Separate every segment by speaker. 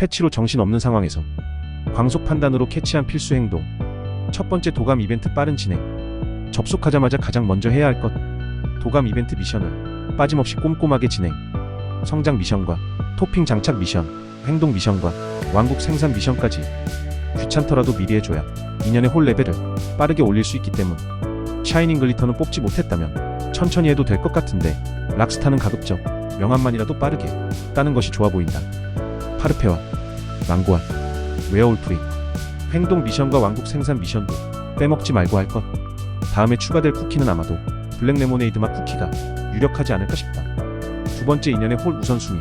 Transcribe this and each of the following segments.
Speaker 1: 패치로 정신없는 상황에서 광속 판단으로 캐치한 필수 행동. 첫 번째 도감 이벤트 빠른 진행. 접속하자마자 가장 먼저 해야 할 것. 도감 이벤트 미션을 빠짐없이 꼼꼼하게 진행. 성장 미션과 토핑 장착 미션, 행동 미션과 왕국 생산 미션까지 귀찮더라도 미리 해줘야 인연의 홀 레벨을 빠르게 올릴 수 있기 때문. 샤이닝 글리터는 뽑지 못했다면 천천히 해도 될 것 같은데 락스타는 가급적 명함만이라도 빠르게 따는 것이 좋아 보인다. 파르페와 망고알, 웨어울프리, 행동 미션과 왕국 생산 미션도 빼먹지 말고 할 것. 다음에 추가될 쿠키는 아마도 블랙 레모네이드 맛 쿠키가 유력하지 않을까 싶다. 두 번째 인연의 홀 우선순위.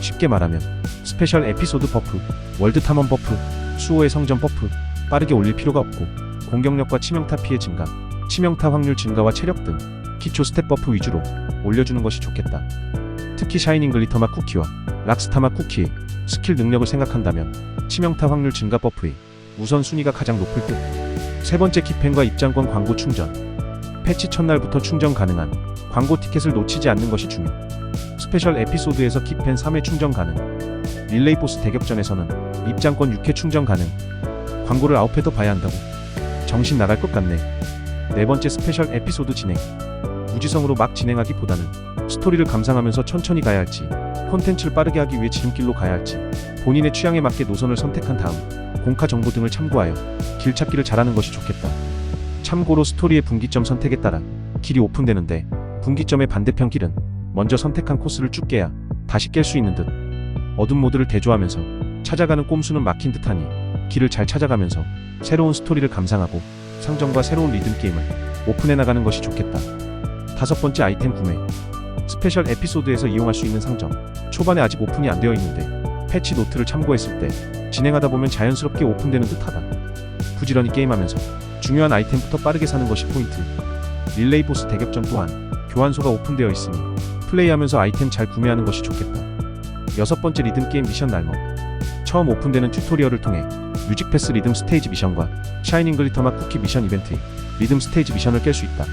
Speaker 1: 쉽게 말하면 스페셜 에피소드 버프, 월드 탐험 버프, 수호의 성전 버프, 빠르게 올릴 필요가 없고 공격력과 치명타 피해 증가, 치명타 확률 증가와 체력 등 기초 스텝 버프 위주로 올려주는 것이 좋겠다. 특히 샤이닝 글리터 맛 쿠키와 락스타 맛 쿠키의 스킬 능력을 생각한다면 치명타 확률 증가 버프의 우선순위가 가장 높을 듯. 세 번째 키펜과 입장권 광고 충전. 패치 첫날부터 충전 가능한 광고 티켓을 놓치지 않는 것이 중요. 스페셜 에피소드에서 키펜 3회 충전 가능. 릴레이 보스 대격전에서는 입장권 6회 충전 가능. 광고를 9회 더 봐야 한다고. 정신 나갈 것 같네. 네 번째 스페셜 에피소드 진행. 무지성으로 막 진행하기보다는 스토리를 감상하면서 천천히 가야 할지, 콘텐츠를 빠르게 하기 위해 지름길로 가야 할지, 본인의 취향에 맞게 노선을 선택한 다음 공카 정보 등을 참고하여 길 찾기를 잘하는 것이 좋겠다. 참고로 스토리의 분기점 선택에 따라 길이 오픈되는데 분기점의 반대편 길은 먼저 선택한 코스를 쭉 깨야 다시 깰 수 있는 듯. 어둠 모드를 대조하면서 찾아가는 꼼수는 막힌 듯하니 길을 잘 찾아가면서 새로운 스토리를 감상하고 상점과 새로운 리듬 게임을 오픈해 나가는 것이 좋겠다. 다섯 번째 아이템 구매. 스페셜 에피소드에서 이용할 수 있는 상점. 초반에 아직 오픈이 안 되어 있는데 패치 노트를 참고했을 때 진행하다 보면 자연스럽게 오픈되는 듯하다. 부지런히 게임하면서 중요한 아이템부터 빠르게 사는 것이 포인트. 릴레이 보스 대격전 또한 교환소가 오픈되어 있으니 플레이하면서 아이템 잘 구매하는 것이 좋겠다. 여섯 번째 리듬 게임 미션 날먹. 처음 오픈되는 튜토리얼을 통해 뮤직 패스 리듬 스테이지 미션과 샤이닝 글리터 맛 쿠키 미션 이벤트의 리듬 스테이지 미션을 깰 수 있다.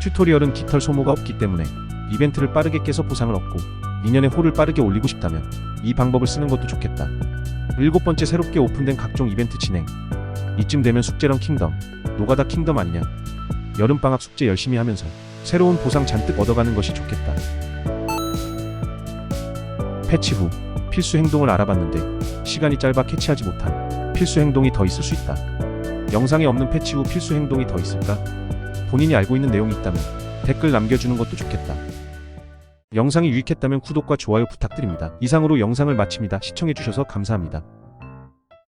Speaker 1: 튜토리얼은 깃털 소모가 없기 때문에 이벤트를 빠르게 깨서 보상을 얻고 인연의 홀을 빠르게 올리고 싶다면 이 방법을 쓰는 것도 좋겠다. 일곱 번째 새롭게 오픈된 각종 이벤트 진행. 이쯤 되면 숙제런 킹덤, 노가다 킹덤 아니냐. 여름방학 숙제 열심히 하면서 새로운 보상 잔뜩 얻어가는 것이 좋겠다. 패치 후 필수 행동을 알아봤는데 시간이 짧아 캐치하지 못한 필수 행동이 더 있을 수 있다. 영상에 없는 패치 후 필수 행동이 더 있을까? 본인이 알고 있는 내용이 있다면 댓글 남겨주는 것도 좋겠다. 영상이 유익했다면 구독과 좋아요 부탁드립니다. 이상으로 영상을 마칩니다. 시청해주셔서 감사합니다.